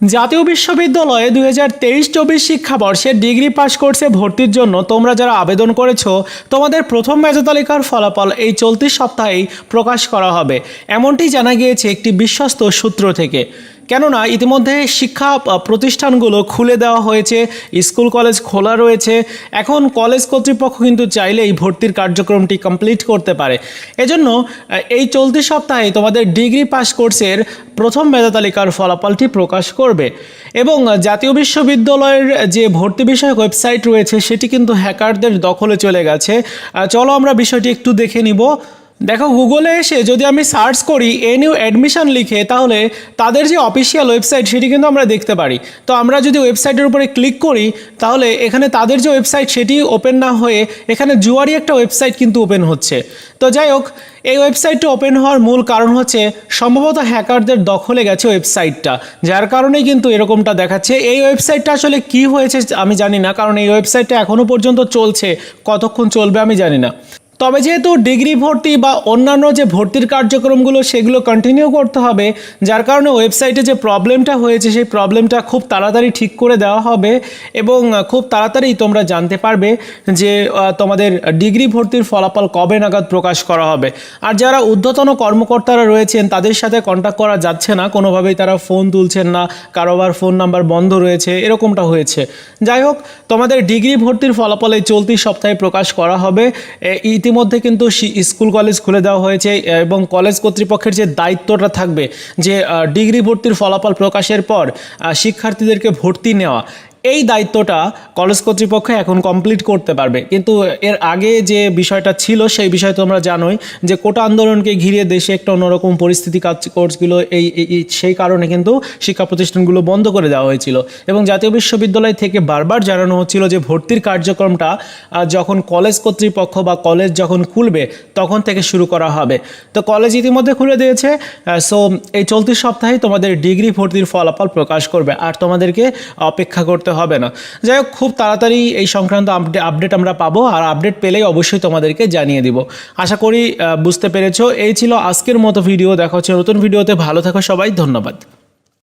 জাতীয় বিশ্ববিদ্যালয়ে দুই হাজার তেইশ চব্বিশ শিক্ষাবর্ষে ডিগ্রি পাস কোর্সে ভর্তির জন্য তোমরা যারা আবেদন করেছ, তোমাদের প্রথম মেধা তালিকার ফলাফল এই চলতি সপ্তাহেই প্রকাশ করা হবে। এমনটি জানা গিয়েছে একটি বিশ্বস্ত সূত্র থেকে। কেননা ইতিমধ্যে শিক্ষা প্রতিষ্ঠানগুলো খুলে দেওয়া হয়েছে, স্কুল, কলেজ খোলা রয়েছে। এখন কলেজ কর্তৃপক্ষ কিন্তু চাইলেই ভর্তির কার্যক্রমটি কমপ্লিট করতে পারে। এজন্য এই চলতি সপ্তাহে তোমাদের ডিগ্রি পাস কোর্সের প্রথম মেধা তালিকার ফলাফলটি প্রকাশ করবে। এবং জাতীয় বিশ্ববিদ্যালয়ের যে ভর্তি বিষয়ক ওয়েবসাইট রয়েছে, সেটি কিন্তু হ্যাকারদের দখলে চলে গেছে। চলো আমরা বিষয়টি একটু দেখে নিব। দেখো গুগলে এসে যদি আমি সার্চ করি এ নিউ অ্যাডমিশন লিখে, তাহলে তাদের যে অফিসিয়াল ওয়েবসাইট সেটি কিন্তু আমরা দেখতে পারি। তো আমরা যদি ওয়েবসাইটের উপরে ক্লিক করি, তাহলে এখানে তাদের যে ওয়েবসাইট সেটি ওপেন না হয়ে এখানে জুয়ারি একটা ওয়েবসাইট কিন্তু ওপেন হচ্ছে। তো যাই হোক, এই ওয়েবসাইটটা ওপেন হওয়ার মূল কারণ হচ্ছে সম্ভবত হ্যাকারদের দখলে গেছে ওয়েবসাইটটা যার কারণেই কিন্তু এরকমটা দেখাচ্ছে। এই ওয়েবসাইটটা আসলে কি হয়েছে আমি জানি না, কারণ এই ওয়েবসাইটটা এখনও পর্যন্ত চলছে। কতক্ষণ চলবে আমি জানি না। তবে যেহেতু ডিগ্রি ভর্তি বা অন্যান্য যে ভর্তির কার্যক্রমগুলো সেগুলো কন্টিনিউ করতে হবে যার কারণে ওয়েবসাইটে যে প্রবলেমটা হয়েছে সেই প্রবলেমটা খুব তাড়াতাড়ি ঠিক করে দেওয়া হবে এবং খুব তাড়াতাড়ি তোমরা জানতে পারবে যে তোমাদের ডিগ্রি ভর্তির ফলাফল কবে নাগাদ প্রকাশ করা হবে। আর যারা ঊর্ধ্বতন কর্মকর্তারা রয়েছেন তাদের সাথে কন্ট্যাক্ট করা যাচ্ছে না কোনোভাবেই তারা ফোন তুলছেন না কারোবার ফোন নাম্বার বন্ধ রয়েছে এরকমটা হয়েছে। যাই হোক তোমাদের ডিগ্রি ভর্তির ফলাফল এই চলতি সপ্তাহে প্রকাশ করা হবে। এ, ইতিমধ্যে কিন্তু স্কুল কলেজ খুলে দেওয়া হয়েছে এবং কলেজ কর্তৃপক্ষের যে দায়িত্বটা থাকবে, যে ডিগ্রি ভর্তির ফলাফল প্রকাশের পর শিক্ষার্থীদেরকে ভর্তি নেওয়া এই দায়িত্বটা কলেজ কর্তৃপক্ষ এখন কমপ্লিট করতে পারবে। কিন্তু এর আগে যে বিষয়টা ছিল, সেই বিষয় তোমরা জানোই যে কোটা আন্দোলনকে ঘিরে দেশে একটা অন্যরকম পরিস্থিতি কাজ কোর্সগুলো এই সেই কারণে কিন্তু শিক্ষা প্রতিষ্ঠানগুলো বন্ধ করে দেওয়া হয়েছিল। এবং জাতীয় বিশ্ববিদ্যালয় থেকে বারবার জানানো হচ্ছিল যে ভর্তির কার্যক্রমটা যখন কলেজ কর্তৃপক্ষ বা কলেজ যখন খুলবে, তখন থেকে শুরু করা হবে। তো কলেজ ইতিমধ্যে খুলে দিয়েছে সো এই চলতি সপ্তাহে তোমাদের ডিগ্রি ভর্তির ফলাফল প্রকাশ করবে। আর তোমাদেরকে অপেক্ষা করতে হবে না। যাই হোক, খুব তাড়াতাড়ি এই সংক্রান্ত আপডে- আপডেট আমরা পাবো আর আপডেট পেলেই অবশ্যই তোমাদেরকে জানিয়ে দিব। আশা করি বুঝতে পেরেছ। এই ছিল আজকের মতো ভিডিও দেখা হচ্ছে নতুন ভিডিওতে ভালো থাকো সবাই। ধন্যবাদ।